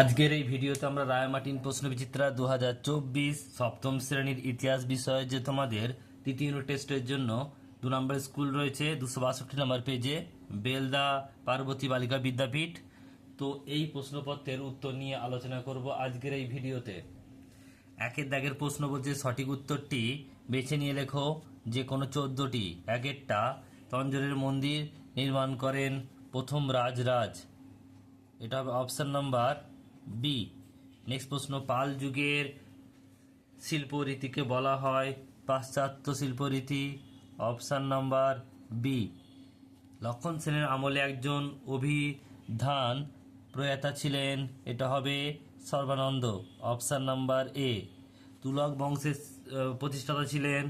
আজকের এই ভিডিওতে আমরা রায়মার্টিন প্রশ্ন বিচিত্রা দু হাজার চব্বিশ সপ্তম শ্রেণির ইতিহাস বিষয়ে যে তোমাদের তৃতীয় টেস্টের জন্য দু নম্বর স্কুল রয়েছে, দুশো বাষট্টি নম্বর পেজে বেলদা পার্বতী বালিকা বিদ্যাপীঠ। তো এই প্রশ্নপত্রের উত্তর নিয়ে আলোচনা করব আজকের এই ভিডিওতে। একের দাগের প্রশ্ন বলছে, সঠিক উত্তরটি বেছে নিয়ে লেখো, যে কোনো চোদ্দটি। একেরটা, তঞ্জরের মন্দির নির্মাণ করেন প্রথম রাজরাজ। এটা হবে অপশন নাম্বার বি নেক্সট প্রশ্ন, পাল যুগের শিল্পরীতিকে বলা হয় পাশ্চাত্য শিল্পরীতি। অপশান নাম্বার বি লক্ষণ সেনের আমলে একজন অভিধান প্রয়াতা ছিলেন, এটা হবে Sarbananda. Option number A Tughlaq বংশের প্রতিষ্ঠাতা ছিলেন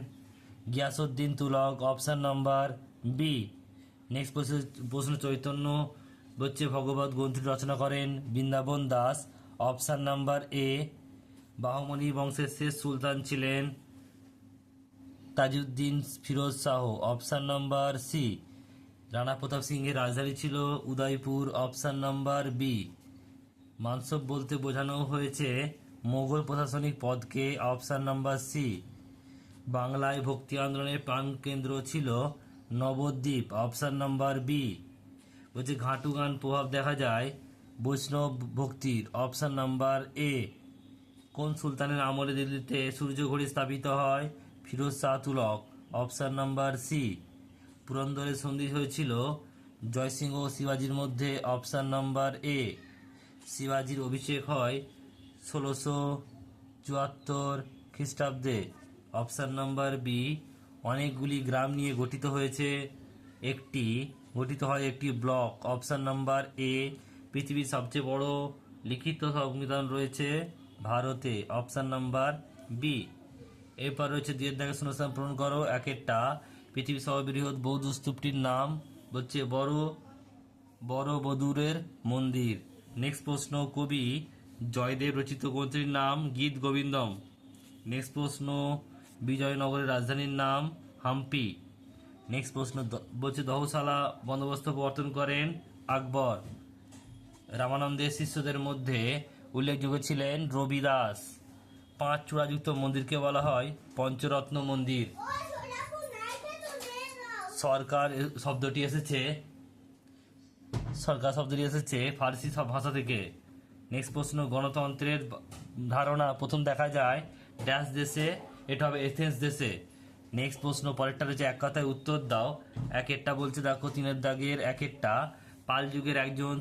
Ghiyasuddin Tughlaq. Option number B next প্রশ্ন প্রশ্ন চৈতন্য হচ্ছে ভগবত গ্রন্থ রচনা করেন Brindaban Das. Option number A Bahmani বংশের শেষ সুলতান ছিলেন Tajuddin Firoz Shah. Option number C Rana Pratap সিংহের রাজধানী ছিল উদয়পুর। অপশান নাম্বার বি মানসব বলতে বোঝানো হয়েছে মোগল প্রশাসনিক পদকে। অপশান নাম্বার সি বাংলায় ভক্তি আন্দোলনের প্রাণকেন্দ্র ছিল নবদ্বীপ। অপশান নাম্বার বি বলছে, ঘাটু গান প্রভাব দেখা যায় বৈষ্ণব ভক্তির। অপশান নাম্বার এ, কোন সুলতানের আমলে দিল্লিতে সূর্যঘড়ি স্থাপিত হয়? Firoz Shah Tughlaq. Option number C, পুরন্দরের সন্ধি হয়েছিল জয়সিংহ ও শিবাজির মধ্যে। অপশান নাম্বার এ, শিবাজির অভিষেক হয় ষোলোশো চুয়াত্তর খ্রিস্টাব্দে। অপশন নাম্বার বি, অনেকগুলি গ্রাম নিয়ে গঠিত হয়েছে। একটি গঠিত হয় একটি ব্লক। অপশন নাম্বার এ, পৃথিবীর সবচেয়ে বড় লিখিত সংবিধান রয়েছে ভারতে। অপশন নাম্বার বি, এরপর রয়েছে দুয়ের দাগে শূন্যস্থান পূরণ করো, এক একটা। পৃথিবীর সর্ববৃহৎ বৌদ্ধ স্তূপটির নাম হচ্ছে বড় বড় বদুরের মন্দির। নেক্সট প্রশ্ন, কবি জয়দেব রচিত গ্রন্থটির নাম গীত গোবিন্দম। নেক্সট প্রশ্ন, বিজয়নগরের রাজধানীর নাম হাম্পি। নেক্সট প্রশ্ন বলছে, দহশালা বন্দোবস্ত প্রবর্তন করেন আকবর। রামানন্দের শিষ্যদের মধ্যে উল্লেখযোগ্য ছিলেন রবিদাস পাঁচ চূড়াযুক্ত মন্দিরকে বলা হয় পঞ্চরত্ন মন্দির। সরকার শব্দটি এসেছে, সরকার শব্দটি এসেছে ফার্সি ভাষা থেকে। নেক্সট প্রশ্ন, গণতন্ত্রের ধারণা প্রথম দেখা যায় ড্যাশ দেশে, এটা হবে এথেন্স দেশে। নেক্সট প্রশ্ন, পরেরটা রয়েছে, এক কথায় উত্তর দাও। এক একটা বলছে, দেখো, তিনের দাগের এক একটা। পাল যুগের একজন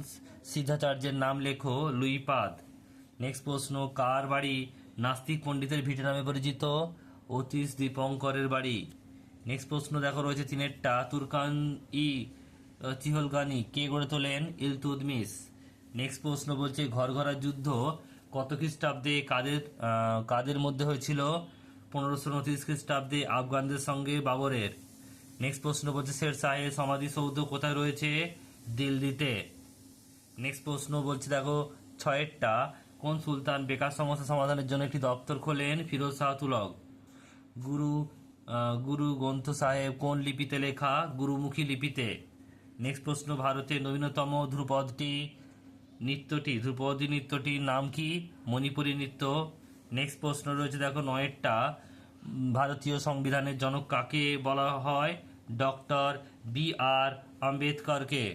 সিদ্ধাচার্যের নাম লেখো, লুইপাদ। নেক্সট প্রশ্ন, কার বাড়ি নাস্তিক পণ্ডিতের ভিটে নামে পরিচিত? অতীশ দীপঙ্করের বাড়ি। নেক্সট প্রশ্ন, দেখো, রয়েছে তিনেরটা। তুরকান ই চিহলগানি কে গড়ে তোলেন? ইলতুদমিস নেক্সট প্রশ্ন বলছে ঘর ঘরার যুদ্ধ কত খ্রিস্টাব্দে কাদের কাদের মধ্যে হয়েছিল? পনেরোশো উনত্রিশ খ্রিস্টাব্দে আফগানদের সঙ্গে বাবরের। নেক্সট প্রশ্ন বলছে, শের শাহের সমাধিসৌধ কোথায় রয়েছে? দিল্লিতে। নেক্সট প্রশ্ন বলছে, দেখো, ছয়েরটা, কোন সুলতান বেকার সমস্যা সমাধানের জন্য একটি দপ্তর খোলেন? ফিরোজ শাহ তুলক। গুরু গুরু গ্রন্থ সাহেব কোন লিপিতে লেখা? গুরুমুখী লিপিতে। নেক্সট প্রশ্ন, ভারতের নবীনতম ধ্রুপদটি নৃত্যটি, ধ্রুপদী নৃত্যটির নাম কি? মণিপুরী নৃত্য। নেক্সট প্রশ্ন রয়েছে, দেখো নয়েরটা। ভারতীয় সংবিধানের জনক কাকে বলা হয়? Doctor B R আম্বেদকরকে।